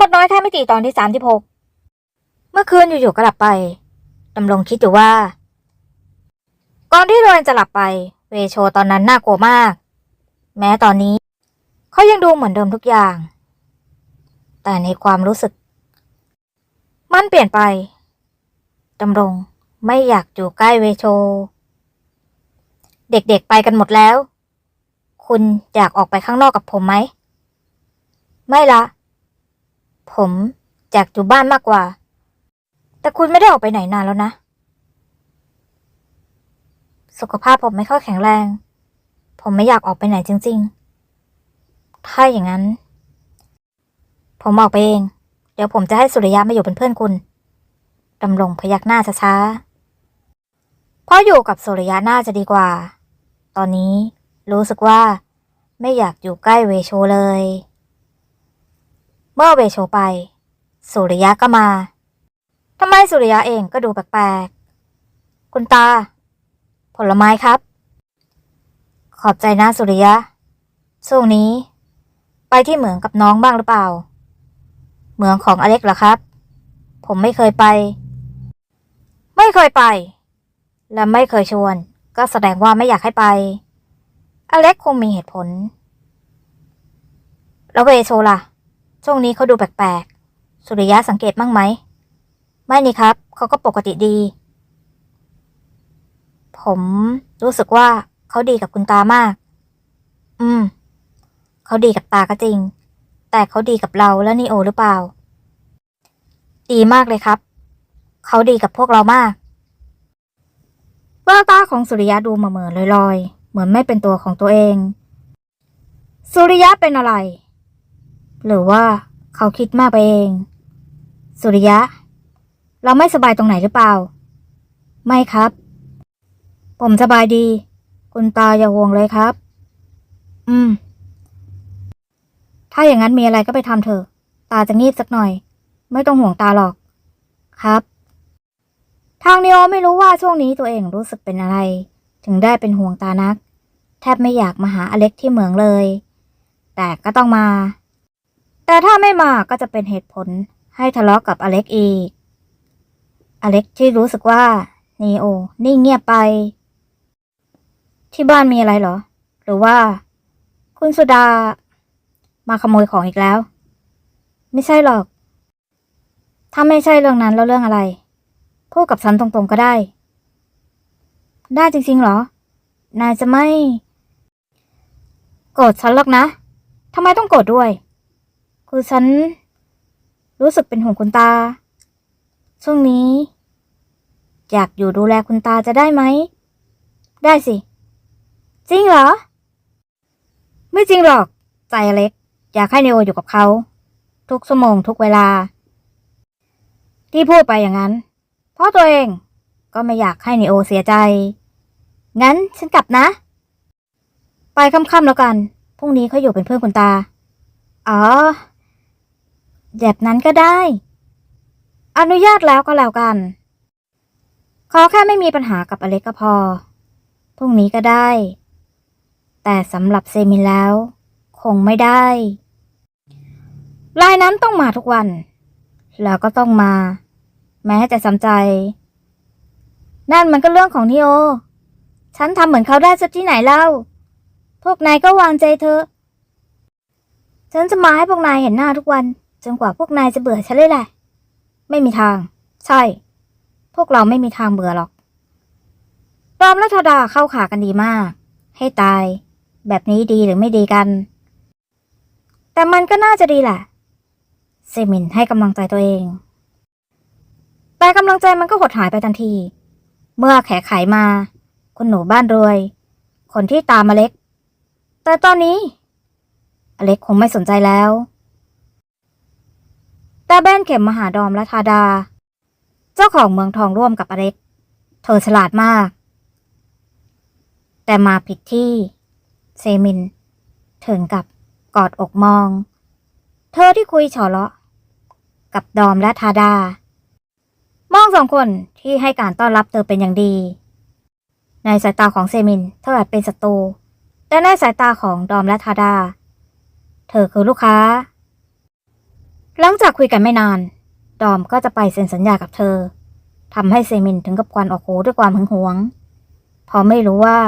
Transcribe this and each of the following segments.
มดน้อยแค่ไม่กี่ตอนที่สามที่หกเมื่อคืนอยู่ๆก็หลับไปดำรงคิดอยู่ว่า ก่อนที่โรนจะหลับไป เวโชตอนนั้นน่ากลัวมาก แม้ตอนนี้ เขายังดูเหมือนเดิมทุกอย่าง แต่ในความรู้สึก มันเปลี่ยนไปดำรงไม่อยากอยู่ใกล้เวโช เด็กๆไปกันหมดแล้ว คุณอยากออกไปข้างนอกกับผมไหม ไม่ละ ผมอยากอยู่บ้านมากกว่า แต่คุณไม่ได้ออกไปไหนนานแล้วนะ สุขภาพผมไม่ค่อยแข็งแรง ผมไม่อยากออกไปไหนจริง ๆ ถ้าอย่างนั้น ผมออกไปเอง เดี๋ยวผมจะให้สุริยะมาอยู่เป็นเพื่อนคุณดำรงพยักหน้าช้าๆเพราะอยู่กับสุริยะน่าจะดีกว่า ตอนนี้รู้สึกว่า ไม่อยากอยู่ใกล้เวโชเลย เมื่อเวโชไป สุริยะก็มาทำไมสุริยะเองก็ดูแปลกๆ คุณตา ผลไม้ครับ ขอบใจนะสุริยะ ช่วงนี้ ไปที่เหมืองกับน้องบ้างหรือเปล่า เหมืองของอเล็กเหรอครับ ผมไม่เคยไป ไม่เคยไป และไม่เคยชวน ก็แสดงว่าไม่อยากให้ไป อเล็กคงมีเหตุผล แล้วเวโชล่ะ ช่วงนี้เขาดูแปลกๆ สุริยะสังเกตบ้างไหม ไม่นี่ครับ เขาก็ปกติดี ผมรู้สึกว่าเขาดีกับคุณตามาก อืม เขาดีกับตาก็จริง แต่เขาดีกับเราและนีโอหรือเปล่า ดีมากเลยครับ เขาดีกับพวกเรามากแววตาของสุริยะดูมาเหม่อๆลอยๆ เหมือนไม่เป็นตัวของตัวเอง สุริยะเป็นอะไร หรือว่าเขาคิดมากไปเอง สุริยะ เราไม่สบายตรงไหนหรือเปล่า ไม่ครับ ผมสบายดี คุณตาอย่าห่วงเลยครับ อืม ถ้าอย่างนั้นมีอะไรก็ไปทำเถอะ ตาจะงีบสักหน่อย ไม่ต้องห่วงตาหรอก ครับ ทางนิโอไม่รู้ว่าช่วงนี้ตัวเองรู้สึกเป็นอะไร ถึงได้เป็นห่วงตานัก แทบไม่อยากมาหาอเล็กที่เหมืองเลย แต่ก็ต้องมา แต่ถ้าไม่มาก็จะเป็นเหตุผลให้ทะเลาะกับอเล็กอีก อเล็กที่รู้สึกว่านีโอ นิ่งเงียบไป ที่บ้านมีอะไรเหรอ หรือว่า คุณสุดา มาขโมยของอีกแล้ว ไม่ใช่หรอก ถ้าไม่ใช่เรื่องนั้นแล้วเรื่องอะไร พูดกับฉันตรงๆก็ได้ ได้จริงๆเหรอ นายจะไม่ โกรธฉันหรอกนะทำไมต้องโกรธด้วย คือฉัน รู้สึกเป็นห่วงคุณตา ช่วงนี้ อยากอยู่ดูแลคุณตาจะได้ไหม ได้สิ จริงเหรอ ไม่จริงหรอก ใจเล็ก อยากให้เนโออยู่กับเขา ทุกชั่วโมงทุกเวลา ที่พูดไปอย่างนั้น เพราะตัวเองก็ไม่อยากให้เนโอเสียใจ งั้นฉันกลับนะ ไปค่ำๆแล้วกัน พรุ่งนี้เขาอยู่เป็นเพื่อนคุณตา อ๋อ แบบนั้นก็ได้ อนุญาตแล้วก็แล้วกัน ขอแค่ไม่มีปัญหากับอเล็กก็พอ พรุ่งนี้ก็ได้ แต่สำหรับเซมินแล้ว คงไม่ได้ลายนั้นต้องมาทุกวัน แล้วก็ต้องมา แม้จะสำใจ นั่นมันก็เรื่องของนิโอ ฉันทำเหมือนเขาได้สักที่ไหนเล่า พวกนายก็วางใจเธอฉันจะมาให้พวกนายเห็นหน้าทุกวัน จนกว่าพวกนายจะเบื่อฉันเลยแหละ ไม่มีทาง ใช่ พวกเราไม่มีทางเบื่อหรอกรอมและธดาเข้าขากันดีมาก ให้ตาย แบบนี้ดีหรือไม่ดีกัน แต่มันก็น่าจะดีแหละเซมินให้กำลังใจตัวเอง แต่กำลังใจมันก็หดหายไปทันที เมื่อแขไขมา คุณหนูบ้านรวย คนที่ตามอเล็ก แต่ตอนนี้ อเล็กคงไม่สนใจแล้ว แต่แบนเข็มมหาดอมและทาดา เจ้าของเมืองทองร่วมกับอเล็ก เธอฉลาดมาก แต่มาผิดที่ เซมิน ถึงกับกอดอกมอง เธอที่คุยเฉาะเลาะ กับดอมและทาดา มองสองคนที่ให้การต้อนรับเธอเป็นอย่างดี ในสายตาของเซมิน เธออาจเป็นศัตรูแต่ในสายตาของดอมและทาดา เธอคือลูกค้า หลังจากคุยกันไม่นาน ดอมก็จะไปเซ็นสัญญากับเธอทำให้เซมินถึงกับควันออกหูด้วยความหึงหวงเพราะไม่รู้ว่า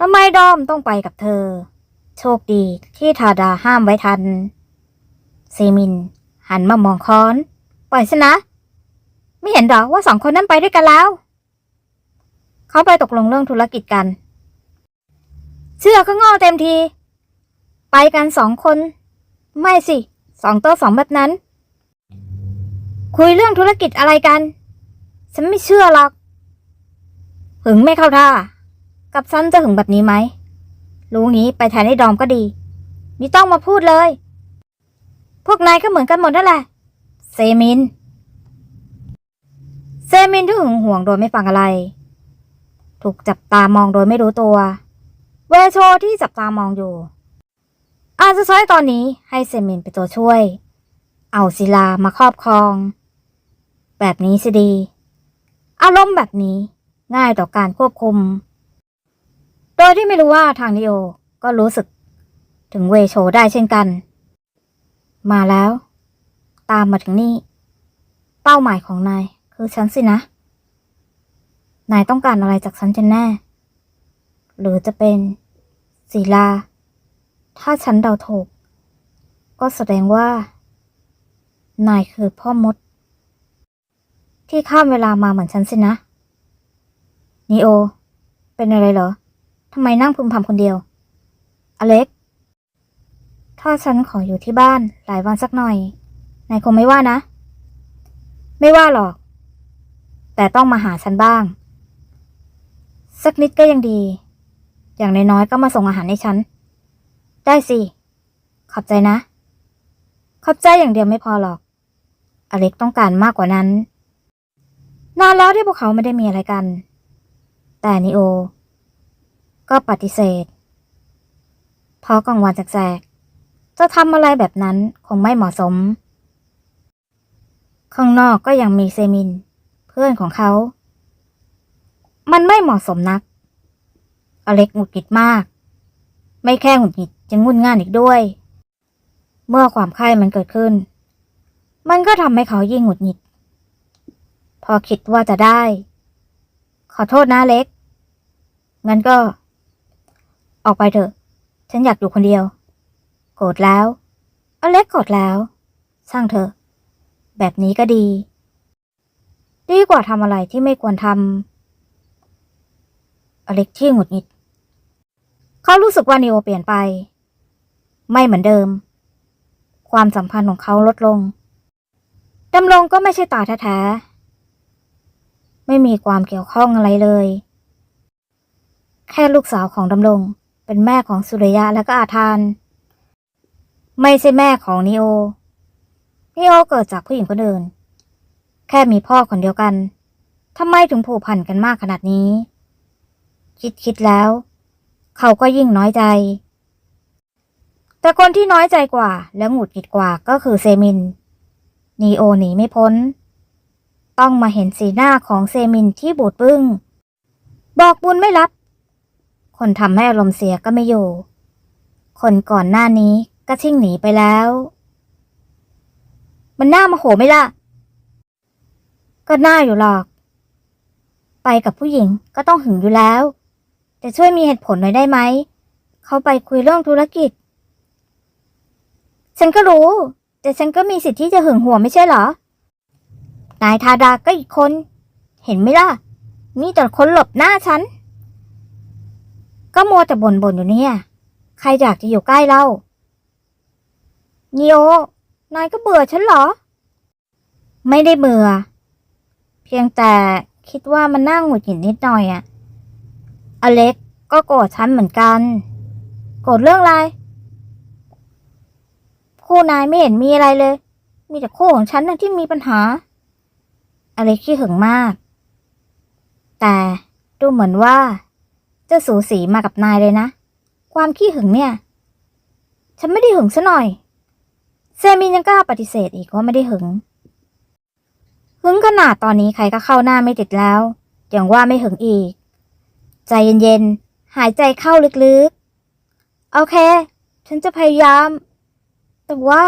ทำไมดอมต้องไปกับเธอ โชคดีที่ทาดาห้ามไว้ทัน เซมิน หันมามองคอน ปล่อยฉันนะ ไม่เห็นหรอว่าสองคนนั้นไปด้วยกันแล้ว เขาไปตกลงเรื่องธุรกิจกัน เชื่อก็โง่เต็มที ไปกันสองคน ไม่สิ สองโต๊ะสองแบบนั้น คุยเรื่องธุรกิจอะไรกัน ฉันไม่เชื่อหรอก หึงไม่เข้าท่า กับฉันจะหึงแบบนี้ไหม รู้งี้ไปแทนให้ดอมก็ดี ไม่ต้องมาพูดเลย พวกนายก็เหมือนกันหมดนั่นแหละ เซมิน เซมินที่หึงห่วงโดยไม่ฟังอะไร ถูกจับตามองโดยไม่รู้ตัว เวโชที่จับตามองอยู่ อาจจะใช้ตอนนี้ให้เซมินเป็นตัวช่วย เอาศิลามาครอบครอง แบบนี้สิดี อารมณ์แบบนี้ง่ายต่อการควบคุม โดยที่ไม่รู้ว่าทางนิโอก็รู้สึก ถึงเวโชได้เช่นกัน มาแล้ว ตามมาถึงนี่ เป้าหมายของนายคือฉันสินะ นายต้องการอะไรจากฉันกันแน่ หรือจะเป็นศิลา ถ้าฉันเดาถูก ก็แสดงว่า นายคือพ่อมด ที่ข้ามเวลามาเหมือนฉันสินะนีโอ เป็นอะไรเหรอทำไมนั่งพึมพำคนเดียว อเล็ก ถ้าฉันขออยู่ที่บ้านหลายวันสักหน่อย นายคงไม่ว่านะ ไม่ว่าหรอก แต่ต้องมาหาฉันบ้าง สักนิดก็ยังดี อย่างน้อยๆก็มาส่งอาหารให้ฉัน ได้สิ ขอบใจนะ ขอบใจอย่างเดียวไม่พอหรอก อเล็กต้องการมากกว่านั้น นานแล้วที่พวกเขาไม่ได้มีอะไรกัน แต่นิโอ ก็ปฏิเสธ เพราะกลางวันแสกๆจะทำอะไรแบบนั้นคงไม่เหมาะสม ข้างนอกก็ยังมีเซมิน เพื่อนของเขา มันไม่เหมาะสมนัก อเล็กหงุดหงิดมาก ไม่แค่หงุดหงิด ยังงุนง่านอีกด้วย เมื่อความไข้มันเกิดขึ้น มันก็ทำให้เขายิ่งหงุดหงิด พอคิดว่าจะได้ ขอโทษนะเล็ก งั้นก็ ออกไปเถอะ ฉันอยากอยู่คนเดียว โกรธแล้วอเล็กโกรธแล้วช่างเถอะ แบบนี้ก็ดี ดีกว่าทำอะไรที่ไม่ควรทำอเล็กที่หงุดหงิดเขารู้สึกว่านิโอเปลี่ยนไป ไม่เหมือนเดิม ความสัมพันธ์ของเขาลดลงดำรงก็ไม่ใช่ตาแท้ๆไม่มีความเกี่ยวข้องอะไรเลย แค่ลูกสาวของดำรงเป็นแม่ของสุริยะและก็อาทาน ไม่ใช่แม่ของนิโอ นิโอเกิดจากผู้หญิงคนอื่น แค่มีพ่อคนเดียวกันทำไมถึงผูกพันกันมากขนาดนี้ คิดคิดแล้ว เขาก็ยิ่งน้อยใจ แต่คนที่น้อยใจกว่าและหงุดหงิดกว่าก็คือเซมิน นีโอหนีไม่พ้น ต้องมาเห็นสีหน้าของเซมินที่บูดบึ้ง บอกบุญไม่รับ คนทำให้อารมณ์เสียก็ไม่อยู่ คนก่อนหน้านี้ก็ชิ่งหนีไปแล้ว มันหน่ามาโหไหมล่ะ ก็หน่าอยู่หรอก ไปกับผู้หญิงก็ต้องหึงอยู่แล้ว แต่ช่วยมีเหตุผลหน่อยได้ไหม เขาไปคุยเรื่องธุรกิจ ฉันก็รู้ แต่ฉันก็มีสิทธิ์ที่จะหึงหวงไม่ใช่เหรอ นายทาดาก็อีกคน เห็นไหมล่ะมีแต่คนหลบหน้าฉัน ก็มัวแต่บ่นบ่นๆอยู่เนี่ย ใครอยากจะอยู่ใกล้เรานิโอนายก็เบื่อฉันเหรอ ไม่ได้เบื่อ เพียงแต่คิดว่ามันน่าหงุดหงิดนิดหน่อยอะอเล็กก็โกรธฉันเหมือนกัน โกรธเรื่องอะไร คู่นายไม่เห็นมีอะไรเลย มีแต่คู่ของฉันนะที่มีปัญหาอเล็กขี้หึงมาก แต่ดูเหมือนว่าจะสูสีมากับนายเลยนะ ความขี้หึงเนี่ย ฉันไม่ได้หึงซะหน่อย เซมินยังกล้าปฏิเสธอีกว่าไม่ได้หึง หึงขนาดตอนนี้ใครก็เข้าหน้าไม่ติดแล้วอย่างว่าไม่หึงอีก ใจเย็นๆ หายใจเข้าลึกๆ โอเค ฉันจะพยายาม แต่ว่า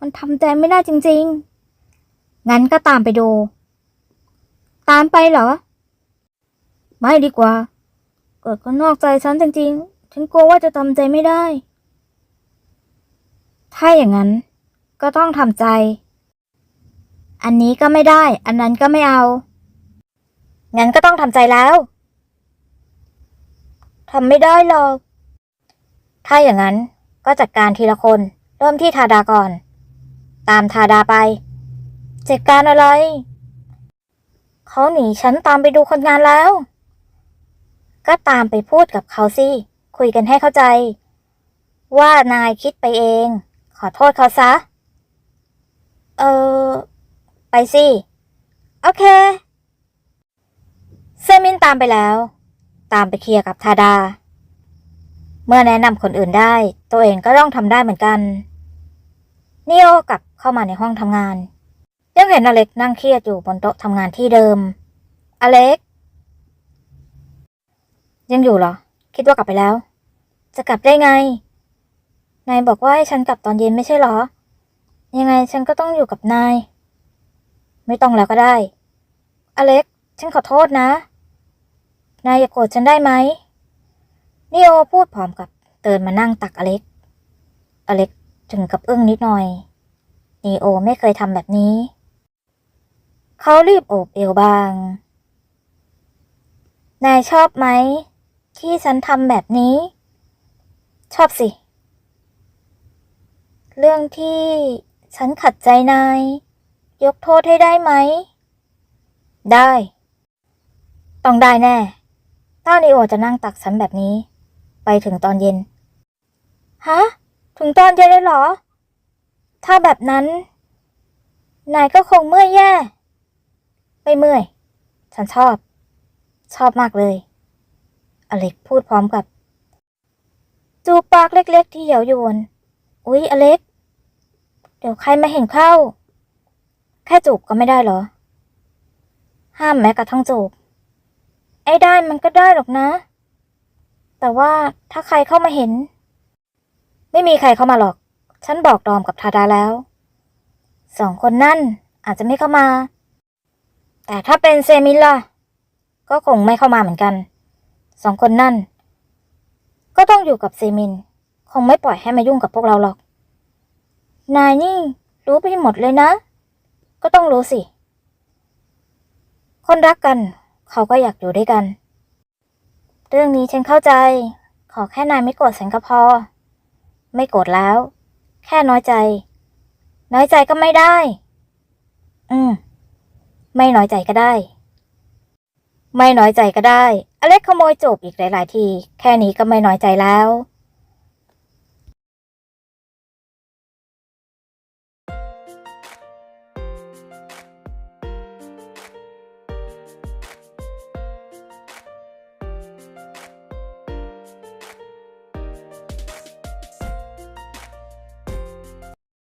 มันทำใจไม่ได้จริง ๆ งั้นก็ตามไปดู ตามไปเหรอ ไม่ดีกว่า เกิดคนนอกใจฉันจริง ๆ ฉันกลัวว่าจะทำใจไม่ได้ ถ้าอย่างนั้นก็ต้องทำใจ อันนี้ก็ไม่ได้ อันนั้นก็ไม่เอา งั้นก็ต้องทำใจแล้วทำไม่ได้หรอก ถ้าอย่างนั้นก็จัดการทีละคน เริ่มที่ทาดาก่อน ตามทาดาไป จัดการอะไร เขาหนีฉันตามไปดูคนงานแล้ว ก็ตามไปพูดกับเขาสิ คุยกันให้เข้าใจ ว่านายคิดไปเอง ขอโทษเขาซะ เออ ไปสิ โอเค เซมินตามไปแล้ว ตามไปเคลียร์กับทาดาเมื่อแนะนำคนอื่นได้ ตัวเองก็ต้องทำได้เหมือนกัน นิโอกลับเข้ามาในห้องทำงาน ยังเห็นอเล็กนั่งเครียดอยู่บนโต๊ะทำงานที่เดิม อเล็ก ยังอยู่เหรอ คิดว่ากลับไปแล้ว จะกลับได้ไง นายบอกว่าให้ฉันกลับตอนเย็นไม่ใช่เหรอ ยังไงฉันก็ต้องอยู่กับนาย ไม่ต้องแล้วก็ได้ อเล็ก ฉันขอโทษนะ นายอย่าโกรธฉันได้ไหมนิโอพูดพร้อมกับเดินมานั่งตักอเล็ก อเล็ก ถึงกับอึ้งนิดหน่อยนีโอไม่เคยทำแบบนี้ เขารีบโอบเอวบาง นายชอบไหม ที่ฉันทำแบบนี้ ชอบสิ เรื่องที่ฉันขัดใจนาย ยกโทษให้ได้ไหม ได้ ต้องได้แน่ ถ้านิโอจะนั่งตักฉันแบบนี้ ไปถึงตอนเย็น ฮะ ถึงตอนเย็นเลยเหรอ ถ้าแบบนั้น นายก็คงเมื่อยแย่ ไม่เมื่อย ฉันชอบ ชอบมากเลย อเล็กพูดพร้อมกับ จูบปากเล็ก ๆ ที่เหี่ยวยวน อุ๊ย อเล็ก เดี๋ยวใครมาเห็นเข้า แค่จูบก็ไม่ได้เหรอ ห้ามแม้กระทั่งจูบ ไอ้ได้มันก็ได้หรอกนะ แต่ว่าถ้าใครเข้ามาเห็น ไม่มีใครเข้ามาหรอก ฉันบอกดอมกับทาดาแล้ว สองคนนั่นอาจจะไม่เข้ามา แต่ถ้าเป็นเซมินล่ะ ก็คงไม่เข้ามาเหมือนกัน สองคนนั่น ก็ต้องอยู่กับเซมิน คงไม่ปล่อยให้มายุ่งกับพวกเราหรอก นายนี่รู้ไปหมดเลยนะ ก็ต้องรู้สิ คนรักกัน เขาก็อยากอยู่ด้วยกัน เรื่องนี้ฉันเข้าใจ ขอแค่นายไม่โกรธฉันก็พอ ไม่โกรธแล้ว แค่น้อยใจ น้อยใจก็ไม่ได้ อืม ไม่น้อยใจก็ได้ ไม่น้อยใจก็ได้ อเล็กขโมยจูบอีกหลาย ๆ ที แค่นี้ก็ไม่น้อยใจแล้ว